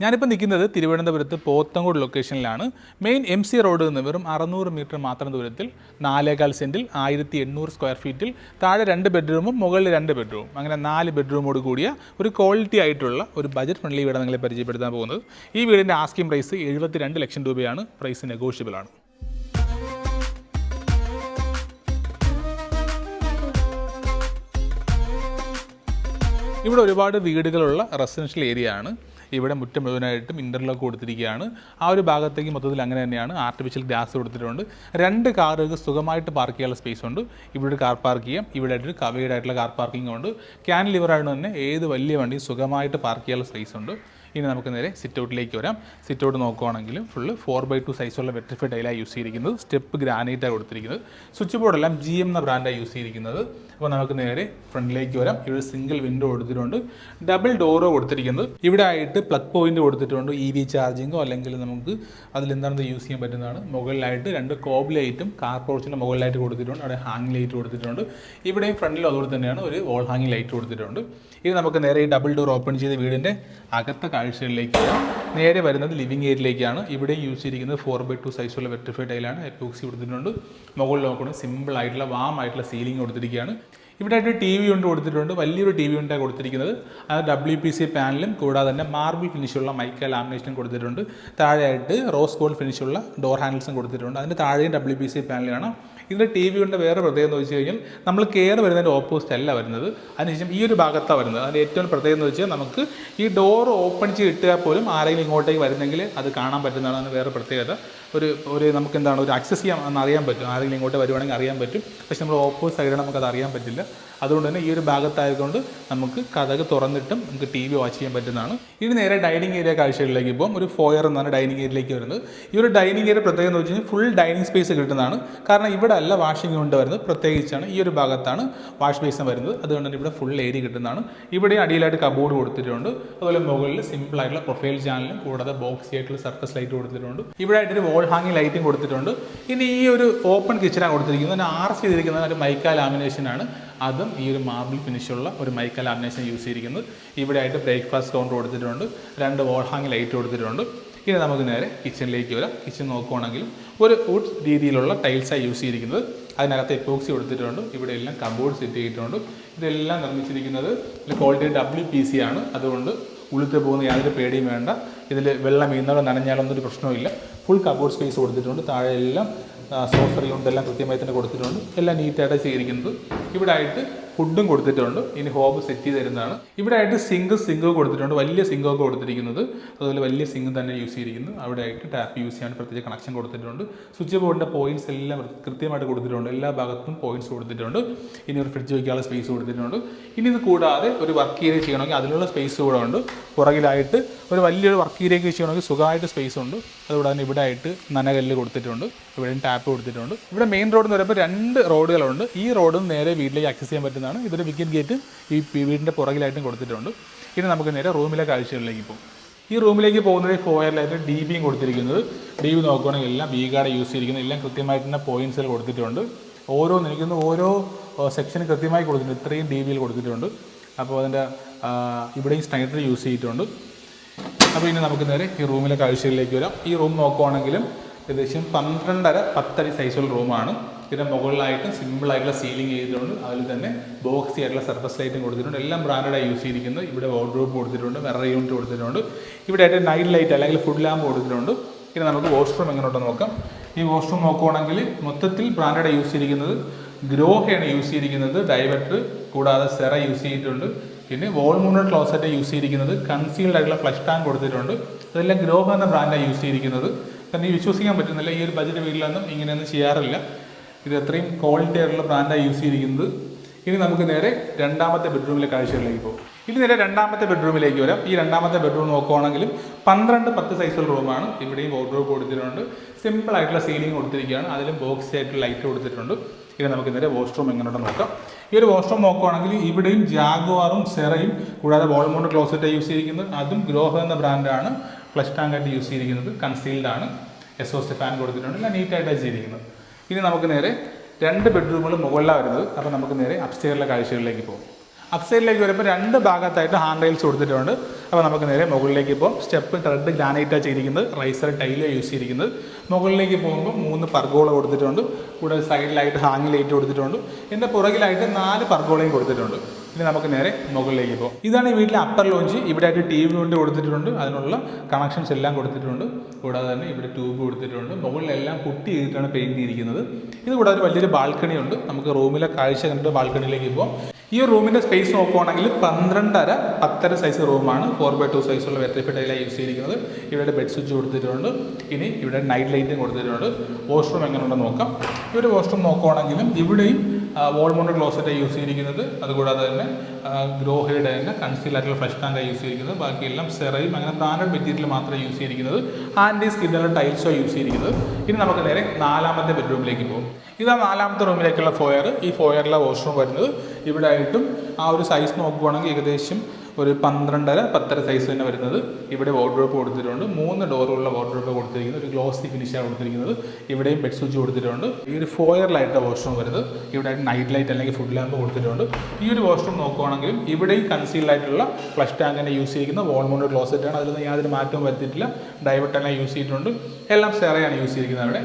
ഞാനിപ്പോൾ നിൽക്കുന്നത് തിരുവനന്തപുരത്ത് പോത്തങ്കോട് ലൊക്കേഷനിലാണ് മെയിൻ എം സി റോഡിൽ നിന്ന് വെറും അറുന്നൂറ് മീറ്റർ മാത്രം ദൂരത്തിൽ നാലേകാൽ സെന്റിൽ ആയിരത്തി എണ്ണൂറ് സ്ക്വയർ ഫീറ്റിൽ താഴെ രണ്ട് ബെഡ്റൂമും മുകളിൽ രണ്ട് ബെഡ്റൂമും അങ്ങനെ നാല് ബെഡ്റൂമോട് കൂടിയ ഒരു ക്വാളിറ്റി ആയിട്ടുള്ള ഒരു ബജറ്റ് ഫ്രണ്ട്ലി വീട് നിങ്ങളെ പരിചയപ്പെടുത്താൻ പോകുന്നത്. ഈ വീടിന്റെ ആസ്കിംഗ് പ്രൈസ് എഴുപത്തി രണ്ട് ലക്ഷം രൂപയാണ്. പ്രൈസ് നെഗോഷ്യബിൾ ആണ്. ഇവിടെ ഒരുപാട് വീടുകളുള്ള റെസിഡൻഷ്യൽ ഏരിയ ആണ്. ഇവിടെ മുറ്റം മുഴുവനായിട്ടും ഇന്റർലോക്ക് കൊടുത്തിരിക്കുകയാണ്. ആ ഒരു ഭാഗത്തേക്ക് മൊത്തത്തിൽ അങ്ങനെ തന്നെയാണ് ആർട്ടിഫിഷ്യൽ ഗ്രാസ് കൊടുത്തിട്ടുണ്ട്. രണ്ട് കാറുകൾക്ക് സുഖമായിട്ട് പാർക്ക് ചെയ്യാനുള്ള സ്പേസ് ഉണ്ട്. ഇവിടെ ഒരു കാർ പാർക്ക് ചെയ്യാം. ഇവിടെ ഒരു കവേഡ് ആയിട്ടുള്ള കാർ പാർക്കിംഗ് ഉണ്ട്. ക്യാൻ ആയതുകൊണ്ട് തന്നെ ഏത് വലിയ വണ്ടിയും സുഖമായിട്ട് പാർക്ക് ചെയ്യാനുള്ള സ്പേസ് ഉണ്ട്. ഇനി നമുക്ക് നേരെ സിറ്റ് ഔട്ടിലേക്ക് വരാം. സിറ്റ് ഔട്ട് നോക്കുവാണെങ്കിൽ ഫുള്ള് ഫോർ ബൈ ടു സൈസുള്ള വെട്രിഫൈഡ് ടൈലാണ് യൂസ് ചെയ്തിരിക്കുന്നത്. സ്റ്റെപ്പ് ഗ്രാനൈറ്റാണ് കൊടുത്തിരിക്കുന്നത്. സ്വിച്ച് ബോർഡെല്ലാം ജി എം എന്ന ബ്രാൻഡാണ് യൂസ് ചെയ്തിരിക്കുന്നത്. അപ്പോൾ നമുക്ക് നേരെ ഫ്രണ്ടിലേക്ക് വരാം. ഇവിടെ സിംഗിൾ വിൻഡോ കൊടുത്തിട്ടുണ്ട്. ഡബിൾ ഡോറോ കൊടുത്തിരിക്കുന്നത്. ഇവിടെ ആയിട്ട് പ്ലഗ് പോയിന്റ് കൊടുത്തിട്ടുണ്ട്. ഇ വി ചാർജിങ്ങോ അല്ലെങ്കിൽ നമുക്ക് അതിലെന്താണെന്ന് യൂസ് ചെയ്യാൻ പറ്റുന്നതാണ്. മുകളിലായിട്ട് രണ്ട് കോബ് ലൈറ്റും കാർ പോർച്ചിന്റെ മുകളിലായിട്ട് കൊടുത്തിട്ടുണ്ട്. അവിടെ ഹാങ് ലൈറ്റ് കൊടുത്തിട്ടുണ്ട്. ഇവിടെയും ഫ്രണ്ടിലും അതുപോലെ തന്നെയാണ് ഒരു വോൾ ഹാങ്ങിങ് ലൈറ്റ് കൊടുത്തിട്ടുണ്ട്. ഇനി നമുക്ക് നേരെ ഈ ഡബിൾ ഡോർ ഓപ്പൺ ചെയ്ത് വീടിന്റെ അകത്തെ വരാം. നേരെ വരുന്നത് ലിവിങ് ഏരിയയിലേക്കാണ് ഇവിടെ യൂസ് ചെയ്തിരിക്കുന്നത് ഫോർ ബൈ ടു സൈസുള്ള വെട്രിഫൈഡ് ടൈലാണ് എപ്പോക്സി കൊടുത്തിട്ടുണ്ട്. മുകളിൽ നോക്കുന്നത് സിമ്പിൾ ആയിട്ടുള്ള വാം ആയിട്ടുള്ള സീലിംഗ് കൊടുത്തിരിക്കുകയാണ്. ഇവിടെ ആയിട്ട് ടി വി കൊണ്ട് കൊടുത്തിട്ടുണ്ട്. വലിയൊരു ടി വി ഉണ്ടായി കൊടുത്തിരിക്കുന്നത്. അത് ഡബ്ല്യു പി സി പാനലും കൂടാതെ തന്നെ മാർബിൾ ഫിനിഷുള്ള മൈക്ക ലാമിനേഷനും കൊടുത്തിട്ടുണ്ട്. താഴെയായിട്ട് റോസ് ഗോൾഡ് ഫിനിഷുള്ള ഡോർ ഹാൻഡിൽസും കൊടുത്തിട്ടുണ്ട്. അതിന്റെ താഴെയും ഡബ്ല്യു പി സി പാനലാണ് ഇതിന്റെ ടി വി കൊണ്ട് വേറെ പ്രത്യേകത എന്ന് വെച്ച് കഴിഞ്ഞാൽ നമ്മൾ കെയർ വരുന്നതിന്റെ ഓപ്പോസിറ്റ് അല്ല വരുന്നത്. അതിനുശേഷം ഈ ഒരു ഭാഗത്താണ് വരുന്നത്. അതിന്റെ ഏറ്റവും പ്രത്യേകത എന്ന് വെച്ചാൽ നമുക്ക് ഈ ഡോർ ഓപ്പൺ ചെയ്ത് ഇട്ടാൽ പോലും ആരെങ്കിലും ഇങ്ങോട്ടേക്ക് വരുന്നെങ്കിൽ അത് കാണാൻ പറ്റുന്നതാണ് വേറെ പ്രത്യേകത. ഒരു ഒരു നമുക്ക് എന്താണ് ഒരു ആക്സസ് ചെയ്യാം എന്ന് അറിയാൻ പറ്റും. ആരെങ്കിലും ഇങ്ങോട്ട് വരുവാണെങ്കിൽ അറിയാൻ പറ്റും. പക്ഷെ നമ്മൾ ഓപ്പോസിറ്റ് സൈഡിൽ നമുക്കത് അറിയാൻ പറ്റില്ല. അതുകൊണ്ട് തന്നെ ഈ ഒരു ഭാഗത്തായതുകൊണ്ട് നമുക്ക് കഥക് തുറന്നിട്ടും നമുക്ക് ടി വി വാച്ച് ചെയ്യാൻ പറ്റുന്നതാണ്. ഇനി നേരെ ഡൈനിങ് ഏരിയ കാഴ്ചകളിലേക്ക് പോകും. ഒരു ഫോയർ എന്നാണ് ഡൈനിങ് ഏരിയയിലേക്ക് വരുന്നത്. ഈ ഒരു ഡൈനിങ് ഏരിയ പ്രത്യേകത എന്ന് വെച്ച് കഴിഞ്ഞാൽ ഫുൾ ഡൈനിങ് സ്പേസ് കിട്ടുന്നതാണ്. കാരണം ഇവിടെ അല്ല വാഷിംഗ് കൊണ്ട് വരുന്നത്. പ്രത്യേകിച്ചാണ് ഈ ഒരു ഭാഗത്താണ് വാഷ് ബേസിൻ വരുന്നത്. അതുകൊണ്ട് തന്നെ ഇവിടെ ഫുൾ ഏരിയ കിട്ടുന്നതാണ്. ഇവിടെ അടിയിലായിട്ട് കബോർഡ് കൊടുത്തിട്ടുണ്ട്. അതുപോലെ മുകളിൽ സിമ്പിൾ ആയിട്ടുള്ള പ്രൊഫൈൽ ചാനലും കൂടാതെ ബോക്സി ആയിട്ടുള്ള സർക്കസ് ലൈറ്റ് കൊടുത്തിട്ടുണ്ട്. ഇവിടെ ആയിട്ടൊരു വോൾ ഹാങ്ങിങ് ലൈറ്റും കൊടുത്തിട്ടുണ്ട്. ഇനി ഈ ഒരു ഓപ്പൺ കിച്ചനാണ് കൊടുത്തിരിക്കുന്നത്. ആർ ചെയ്തിരിക്കുന്നത് ഒരു മൈക്ക ലാമിനേഷൻ ആണ്. അതും ഈ ഒരു മാർബിൾ ഫിനിഷുള്ള ഒരു മൈക്ക ലാമിനേഷൻ യൂസ് ചെയ്തിരിക്കുന്നത്. ഇവിടെ ആയിട്ട് ബ്രേക്ക്ഫാസ്റ്റ് കൗണ്ടർ കൊടുത്തിട്ടുണ്ട്. രണ്ട് വോൾ ഹാങ് ലൈറ്റ് കൊടുത്തിട്ടുണ്ട്. ഇനി നമുക്ക് നേരെ കിച്ചണിലേക്ക് വരാം. കിച്ചൺ നോക്കുവാണെങ്കിലും ഒരു വുഡ് രീതിയിലുള്ള ടൈൽസാണ് യൂസ് ചെയ്തിരിക്കുന്നത്. അതിനകത്ത് എപ്പോക്സി കൊടുത്തിട്ടുണ്ട്. ഇവിടെ എല്ലാം കബോർഡ് സെറ്റ് ചെയ്തിട്ടുണ്ട്. ഇതെല്ലാം നിർമ്മിച്ചിരിക്കുന്നത് ക്വാളിറ്റി ഡബ്ല്യു പി സി ആണ്. അതുകൊണ്ട് ഉളുത്ത് പോകുന്ന യാതൊരു പേടിയും വേണ്ട. ഇതിൽ വെള്ളം വീഴുന്നതോ നനഞ്ഞാലൊന്നും ഒരു പ്രശ്നമില്ല ഫുൾ കബോർഡ് സ്പേസ് കൊടുത്തിട്ടുണ്ട്. താഴെ എല്ലാം സോസറി എല്ലാം കൃത്യമായി തന്നെ കൊടുത്തിട്ടുണ്ട്. എല്ലാം നീറ്റായിട്ട് ചെയ്തിരിക്കുന്നത് ഇവിടെ ആയിട്ട് ഫുഡും കൊടുത്തിട്ടുണ്ട്. ഇനി ഹോബ് സെറ്റ് ചെയ്ത് തരുന്നതാണ്. ഇവിടെ ആയിട്ട് സിങ്ക് സിങ്ക് കൊടുത്തിട്ടുണ്ട്. വലിയ സിങ്കൊക്കെ കൊടുത്തിരിക്കുന്നത്. അതുപോലെ വലിയ സിങ്ക് തന്നെ യൂസ് ചെയ്തിരിക്കുന്നു. അവിടെ ആയിട്ട് ടാപ്പ് യൂസ് ചെയ്യാൻ പ്രത്യേക കണക്ഷൻ കൊടുത്തിട്ടുണ്ട്. സ്വിച്ച് ബോർഡിന്റെ പോയിന്റ്സ് എല്ലാം കൃത്യമായിട്ട് കൊടുത്തിട്ടുണ്ട്. എല്ലാ ഭാഗത്തും പോയിന്റ്സ് കൊടുത്തിട്ടുണ്ട്. ഇനി ഒരു ഫ്രിഡ്ജ് വയ്ക്കാനുള്ള സ്പേസ് കൊടുത്തിട്ടുണ്ട്. ഇനി ഇത് കൂടാതെ ഒരു വർക്ക് ഏരിയ ചെയ്യണമെങ്കിൽ അതിനുള്ള സ്പേസ് കൂടെ ഉണ്ട്. പുറകിലായിട്ട് ഒരു വലിയൊരു വർക്ക് ഏരിയയ്ക്ക് ചെയ്യണമെങ്കിൽ സുഖമായിട്ട് സ്പേസ് ഉണ്ട്. അതുകൂടാതെ തന്നെ ഇവിടെ ആയിട്ട് നനകല്ല് കൊടുത്തിട്ടുണ്ട്. ഇവിടെ ടാപ്പ് കൊടുത്തിട്ടുണ്ട്. ഇവിടെ മെയിൻ റോഡ് എന്ന് പറയുമ്പോൾ രണ്ട് റോഡുകളുണ്ട് ഈ റോഡും നേരെ വീട്ടിലേക്ക് ആക്സസ് ചെയ്യാൻ പറ്റുന്നതാണ് ഇതൊരു വിക്കറ്റ് ഗേറ്റ് ഈ വീടിന്റെ പുറകിലായിട്ടും കൊടുത്തിട്ടുണ്ട്. ഇനി നമുക്ക് നേരെ റൂമിലെ കാഴ്ചകളിലേക്ക് പോകും. ഈ റൂമിലേക്ക് പോകുന്നത് ഫോയറിലായിട്ട് ഡി ബിയും കൊടുത്തിരിക്കുന്നത്. ഡി ബി നോക്കുകയാണെങ്കിൽ എല്ലാം ബി കാർഡ് യൂസ് ചെയ്തിരിക്കുന്നത് എല്ലാം കൃത്യമായിട്ട് തന്നെ പോയിന്റ്സിൽ കൊടുത്തിട്ടുണ്ട്. ഓരോ നിൽക്കുന്ന ഓരോ സെക്ഷൻ കൃത്യമായി കൊടുത്തിട്ടുണ്ട്. ഇത്രയും ഡി ബിയിൽ കൊടുത്തിട്ടുണ്ട്. അപ്പോൾ അതിന്റെ ഇവിടെയും സ്നൈഡർ യൂസ് ചെയ്തിട്ടുണ്ട്. അപ്പോൾ ഇനി നമുക്ക് നേരെ ഈ റൂമിലെ കാഴ്ചകളിലേക്ക് വരാം. ഈ റൂം നോക്കുവാണെങ്കിലും ഏകദേശം പന്ത്രണ്ടര പത്തടി സൈസുള്ള റൂമാണ് ഇതിന്റെ മുകളിലായിട്ട് സിമ്പിൾ ആയിട്ടുള്ള സീലിംഗ് ചെയ്തിട്ടുണ്ട്. അതിൽ തന്നെ ബോക്സി ആയിട്ടുള്ള സർഫസ് ലൈറ്റും കൊടുത്തിട്ടുണ്ട്. എല്ലാം ബ്രാൻഡായി യൂസ് ചെയ്തിരിക്കുന്നു. ഇവിടെ വാർഡ്രോബ് കൊടുത്തിട്ടുണ്ട്. മിറർ യൂണിറ്റ് കൊടുത്തിട്ടുണ്ട്. ഇവിടെ ആയിട്ട് നൈറ്റ് ലൈറ്റ് അല്ലെങ്കിൽ ഫുഡ് ലാമ്പ് കൊടുത്തിട്ടുണ്ട്. ഇനി നമുക്ക് വാഷ്റൂം എങ്ങനെയുണ്ടോ നോക്കാം. ഈ വാഷ്റൂം നോക്കുവാണെങ്കിൽ മൊത്തത്തിൽ ബ്രാൻഡായി യൂസ് ചെയ്തിരിക്കുന്നത് ഗ്രോഹയാണ് യൂസ് ചെയ്തിരിക്കുന്നത്. ഡൈവറ്റ് കൂടാതെ സെറ യൂസ് ചെയ്തിട്ടുണ്ട്. പിന്നെ വോൾ മൂണർ ക്ലോസറ്റ് യൂസ് ചെയ്തിരിക്കുന്നത്. കൺസീൽഡ് ആയിട്ടുള്ള ഫ്ലഷ് ടാങ്ക് കൊടുത്തിട്ടുണ്ട്. അതെല്ലാം ഗ്രോഹ എന്ന ബ്രാൻഡാണ് യൂസ് ചെയ്തിരിക്കുന്നത്. കാരണം ഈ വിശ്വസിക്കാൻ പറ്റുന്നില്ല. ഈ ഒരു ബജറ്റ് വീട്ടിലൊന്നും ഇങ്ങനെയൊന്നും ചെയ്യാറില്ല. ഇത് അത്രയും ക്വാളിറ്റി ആയിട്ടുള്ള ബ്രാൻഡാണ് യൂസ് ചെയ്തിരിക്കുന്നത്. ഇനി നമുക്ക് നേരെ രണ്ടാമത്തെ ബെഡ്റൂമിലെ കാഴ്ചകളിലേക്ക് പോകും. ഇനി നേരെ രണ്ടാമത്തെ ബെഡ്റൂമിലേക്ക് വരാം. ഈ രണ്ടാമത്തെ ബെഡ്റൂം നോക്കുവാണെങ്കിലും പന്ത്രണ്ട് പത്ത് സൈസുള്ള റൂമാണ് ഇവിടെയും വോർഡ്രോബ് കൊടുത്തിട്ടുണ്ട്. സിമ്പിൾ ആയിട്ടുള്ള സീലിംഗ് കൊടുത്തിരിക്കുകയാണ്. അതിലും ബോക്സ് ആയിട്ടുള്ള ലൈറ്റ് കൊടുത്തിട്ടുണ്ട്. ഇനി നമുക്ക് നേരെ വാഷ്റൂം എങ്ങനെയുണ്ടോ നോക്കാം. ഈ ഒരു വാഷ്റൂം നോക്കുവാണെങ്കിൽ ഇവിടെയും ജാഗുവാറും സെറയും കൂടാതെ വോൾമോണ്ട് ക്ലോസറ്റ് യൂസ് ചെയ്തിരിക്കുന്നത് അതും ഗ്രോഹ എന്ന ബ്രാൻഡാണ് ഫ്ലഷ് ടാങ്കായിട്ട് യൂസ് ചെയ്തിരിക്കുന്നത്. കൺസീൽഡ് ആണ്. എസ് ഓ ഫാൻ കൊടുത്തിട്ടുണ്ട്. എല്ലാം നീറ്റായിട്ടാണ് ചെയ്തിരിക്കുന്നത്. ഇനി നമുക്ക് നേരെ രണ്ട് ബെഡ്റൂമുകൾ മുകളിലാണ് വരുന്നത്. അപ്പോൾ നമുക്ക് നേരെ അപ്സ്റ്റെയറിലെ കാഴ്ചകളിലേക്ക് പോകും. അപ്സ്റ്റെയറിലേക്ക് വരുമ്പോൾ രണ്ട് ഭാഗത്തായിട്ട് ഹാൻഡ് റെയിൽസ് കൊടുത്തിട്ടുണ്ട്. അപ്പോൾ നമുക്ക് നേരെ മുകളിലേക്ക് ഇപ്പോൾ സ്റ്റെപ്പ് റെഡ് ഗ്രാനൈറ്റാണ് ചെയ്തിരിക്കുന്നത്. റൈസർ ടൈലാണ് യൂസ് ചെയ്തിരിക്കുന്നത്. മുകളിലേക്ക് പോകുമ്പോൾ മൂന്ന് പർഗോള കൊടുത്തിട്ടുണ്ട്. കൂടെ സൈഡിലായിട്ട് ഹാങ് ലൈറ്റ് കൊടുത്തിട്ടുണ്ട്. എന്റെ പുറകിലായിട്ട് നാല് പർഗോളയും കൊടുത്തിട്ടുണ്ട്. ഇനി നമുക്ക് നേരെ മുകളിലേക്ക് പോകാം. ഇതാണ് ഈ വീട്ടിലെ അപ്പർ ലോഞ്ച് ഇവിടെ ആയിട്ട് ടി വി കൊണ്ട് കൊടുത്തിട്ടുണ്ട്. അതിനുള്ള കണക്ഷൻസ് എല്ലാം കൊടുത്തിട്ടുണ്ട്. കൂടാതെ തന്നെ ഇവിടെ ട്യൂബ് കൊടുത്തിട്ടുണ്ട്. മുകളിലെല്ലാം കുട്ടി ചെയ്തിട്ടാണ് പെയിന്റ് ചെയ്തിരിക്കുന്നത്. ഇത് കൂടാതെ വലിയൊരു ബാൽക്കണി ഉണ്ട്. നമുക്ക് റൂമിലെ കാഴ്ച കണ്ടിട്ട് ബാൽക്കണിയിലേക്ക് പോകാം. ഈ റൂമിന്റെ സ്പേസ് നോക്കുവാണെങ്കിൽ പന്ത്രണ്ടര പത്തര സൈസ് റൂമാണ് ഫോർ ബൈ ടു സൈസുള്ള വെട്രിഫൈഡ് ടൈലാണ് യൂസ് ചെയ്തിരിക്കുന്നത്. ഇവിടെ ബെഡ് സ്വിച്ച് കൊടുത്തിട്ടുണ്ട്. ഇനി ഇവിടെ നൈറ്റ് ലൈറ്റും കൊടുത്തിട്ടുണ്ട്. വാഷ്റൂം എങ്ങനെയുണ്ടെന്ന് നോക്കാം. ഇവിടെ വാഷ്റൂം നോക്കുവാണെങ്കിലും ഇവിടെയും വോൾ മൗണ്ടഡ് ക്ലോസറ്റ് യൂസ് ചെയ്തിരിക്കുന്നത്. അതുകൂടാതെ തന്നെ ഗ്രോഹയുടെ തന്നെ കൺസീലായിട്ടുള്ള ഫ്ലഷ് ടാങ്ക് യൂസ് ചെയ്തിരിക്കുന്നത്. ബാക്കിയെല്ലാം സെറയും അങ്ങനെ ബ്രാൻഡഡ് മെറ്റീരിയൽ മാത്രമേ യൂസ് ചെയ്തിരിക്കുന്നത്. ആന്റി സ്കിന്നുള്ള ടൈൽസോ യൂസ് ചെയ്തിരിക്കുന്നത്. ഇനി നമുക്ക് നേരെ നാലാമത്തെ ബെഡ്റൂമിലേക്ക് പോകും. ഇതാ നാലാമത്തെ റൂമിലേക്കുള്ള ഫോയർ ഈ ഫോയറിലെ വാഷ്റൂം വരുന്നത്. ഇവിടെ ആയിട്ടും ആ ഒരു സൈസ് നോക്കുവാണെങ്കിൽ ഏകദേശം ഒരു പന്ത്രണ്ടര പത്തര സൈസ് തന്നെ വരുന്നത്. ഇവിടെ വാർഡ്രോപ്പ് കൊടുത്തിട്ടുണ്ട്. മൂന്ന് ഡോറുള്ള വാർഡ്രോപ്പ് കൊടുത്തിരിക്കുന്നത്. ഒരു ഗ്ലോസി ഫിനിഷാണ് കൊടുത്തിരിക്കുന്നത്. ഇവിടെയും ബെഡ് സ്വിച്ച് കൊടുത്തിട്ടുണ്ട്. ഈ ഒരു ഫോയറിലായിട്ട് വാഷ്റൂം വരുന്നത്. ഇവിടെ നൈറ്റ് ലൈറ്റ് അല്ലെങ്കിൽ ഫുഡ് ലാമ്പ് കൊടുത്തിട്ടുണ്ട്. ഈ ഒരു വാഷ്റൂം നോക്കുവാണെങ്കിലും ഇവിടെയും കൺസീൽഡായിട്ടുള്ള ഫ്ലഷ് ടാങ്കിനെ യൂസ് ചെയ്യുന്ന വോൾ ക്ലോസറ്റാണ് അതിലൊന്നും യാതൊരു മാറ്റവും വരുത്തിയിട്ടില്ല. തന്നെ യൂസ് ചെയ്തിട്ടുണ്ട്. എല്ലാം സെറയാണ് യൂസ് ചെയ്തിരിക്കുന്നത് അവിടെ.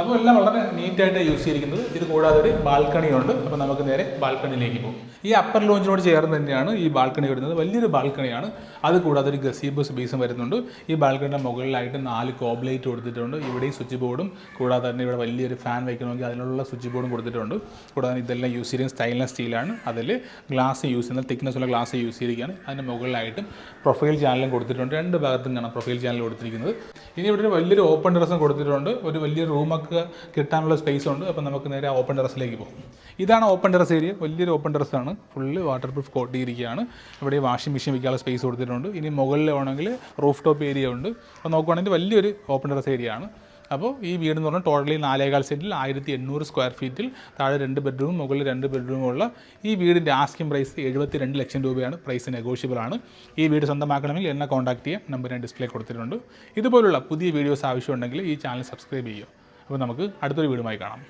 അപ്പോൾ എല്ലാം വളരെ നീറ്റായിട്ട് യൂസ് ചെയ്തിരിക്കുന്നത്. ഇത് കൂടാതെ ഒരു ബാൽക്കണിയുണ്ട് അപ്പോൾ നമുക്ക് നേരെ ബാൽക്കണിയിലേക്ക് പോകും. ഈ അപ്പർ ലോഞ്ചിനോട് ചേർന്ന് തന്നെയാണ് ഈ ബാൽക്കണി വരുന്നത്. വലിയൊരു ബാൽക്കണിയാണ് അത് കൂടാതെ ഒരു ഗസീബ് സ്പേസും വരുന്നുണ്ട്. ഈ ബാൽക്കണിയുടെ മുകളിലായിട്ട് നാല് കോബ്ലൈറ്റ് കൊടുത്തിട്ടുണ്ട്. ഇവിടെ സ്വിച്ച് ബോർഡും കൂടാതെ തന്നെ ഇവിടെ വലിയൊരു ഫാൻ വയ്ക്കണമെങ്കിൽ അതിനുള്ള സ്വിച്ച് ബോർഡും കൊടുത്തിട്ടുണ്ട്. കൂടാതെ ഇതെല്ലാം യൂസ് ചെയ്യുന്നത് സ്റ്റൈൻലെസ് സ്റ്റീലാണ് അതിൽ ഗ്ലാസ് യൂസ് ചെയ്യുന്ന തിക്നെസ് ഉള്ള ഗ്ലാസ് യൂസ് ചെയ്തിരിക്കുകയാണ്. അതിന്റെ മുകളിലായിട്ടും പ്രൊഫൈൽ ചാനലും കൊടുത്തിട്ടുണ്ട്. രണ്ട് ഭാഗത്തും കാണാം പ്രൊഫൈൽ ചാനൽ കൊടുത്തിരിക്കുന്നത്. ഇനി ഇവിടെ ഒരു വലിയൊരു ഓപ്പൺ ഡ്രസ്സും കൊടുത്തിട്ടുണ്ട്. ഒരു വലിയ റൂമൊക്കെ കിട്ടാനുള്ള സ്പേസ് ഉണ്ട്. അപ്പോൾ നമുക്ക് നേരെ ഓപ്പൺ ടെറസിലേക്ക് പോകും. ഇതാണ് ഓപ്പൺ ടെറസ് ഏരിയ വലിയൊരു ഓപ്പൺ ടെറസാണ് ഫുള്ള് വാട്ടർ പ്രൂഫ് കോട്ട് ഇരിക്കുകയാണ്. ഇവിടെ വാഷിംഗ് മെഷീൻ വയ്ക്കാനുള്ള സ്പേസ് കൊടുത്തിട്ടുണ്ട്. ഇനി മുകളിൽ വേണമെങ്കിൽ റൂഫ് ടോപ്പ് ഏരിയ ഉണ്ട്. അപ്പോൾ നോക്കുവാണെങ്കിൽ വലിയൊരു ഓപ്പൺ ടെറസ് ഏരിയ ആണ്. അപ്പോൾ ഈ വീട് എന്ന് പറഞ്ഞാൽ ടോട്ടലി നാലേകാൽ സെന്റിൽ ആയിരത്തി എണ്ണൂറ് സ്ക്വയർ ഫീറ്റിൽ താഴെ രണ്ട് ബെഡ്റൂം മുകളിൽ രണ്ട് ബെഡ്റൂമുള്ള ഈ വീടിന്റെ ആസ്കിംഗ് പ്രൈസ് എഴുപത്തി രണ്ട് ലക്ഷം രൂപയാണ്. പ്രൈസ് നെഗോഷ്യബിൾ ആണ്. ഈ വീട് സ്വന്തമാക്കണമെങ്കിൽ എന്നെ കോൺടാക്ട് ചെയ്യാം. നമ്പർ ഞാൻ ഡിസ്പ്ലേ കൊടുത്തിട്ടുണ്ട്. ഇതുപോലുള്ള പുതിയ വീഡിയോസ് ആവശ്യമുണ്ടെങ്കിൽ ഈ ചാനൽ സബ്സ്ക്രൈബ് ചെയ്യുക. അപ്പോൾ നമുക്ക് അടുത്തൊരു വീടുമായി കാണാം.